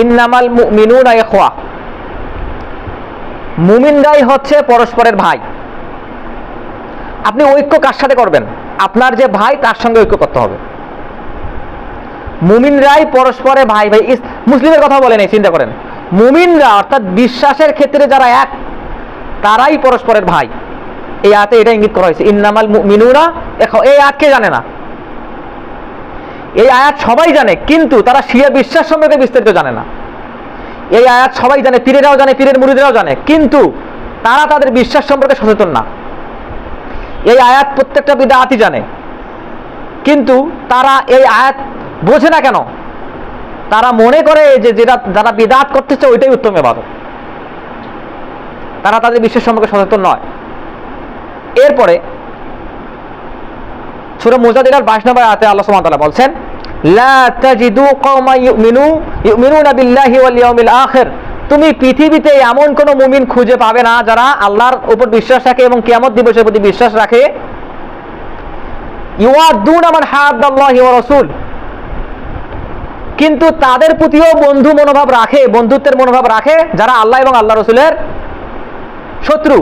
ইন্নামাল মুমিনরাই হচ্ছে পরস্পরের ভাই। আপনি ঐক্য কার সাথে করবেন? আপনার যে ভাই, তার সঙ্গে ঐক্য করতে হবে। মুমিনরাই পরস্পরে ভাই ভাই মুসলিমের কথা বলেন, এই চিন্তা করেন। মুমিনরা, অর্থাৎ বিশ্বাসের ক্ষেত্রে যারা এক, তারাই পরস্পরের ভাই। এই আয়াতে এটা ইঙ্গিত করা হয়েছে। ইন্নামাল মিনুরা দেখো, এই আয়াত কে জানে না? এই আয়াত সবাই জানে, কিন্তু তারা শিয়া বিশ্বাস সম্পর্কে বিস্তারিত জানে না। এই আয়াত সবাই জানে, পীরেরাও জানে, পীরের মুরিদেরাও জানে, কিন্তু তারা তাদের বিশ্বাস সম্পর্কে সচেতন না। এই আয়াত প্রত্যেকটা বিদাতি জানে, কিন্তু তারা এই আয়াত বোঝে না কেন? তারা মনে করে যে যেটা, যারা বিদাত করতেছে ওইটাই উত্তম এবাদত তারা তাদের বিশ্বাস সম্পর্কে সচেতন নয়। এরপরে সূরা মুজাদিলার 22 নম্বর আয়াতে আল্লাহ সুবহানাহু বলছেন, লা তাজিদু কওমা ইউমিনু, ইউমিনুনা বিল্লাহি ওয়াল ইয়াউমিল আখির। তুমি পৃথিবীতে এমন কোন মুমিন খুঁজে পাবে না যারা আল্লাহর উপর বিশ্বাস রাখে এবং কিয়ামত দিবসের প্রতি বিশ্বাস রাখে। ইউয়াদুনা মান হাদ্দাল্লাহি ওয়া রাসূল। কিন্তু তাদের প্রতিও বন্ধু মনোভাব রাখে, বন্ধুত্বের মনোভাব রাখে যারা আল্লাহ এবং আল্লাহ রসুলের শত্রু।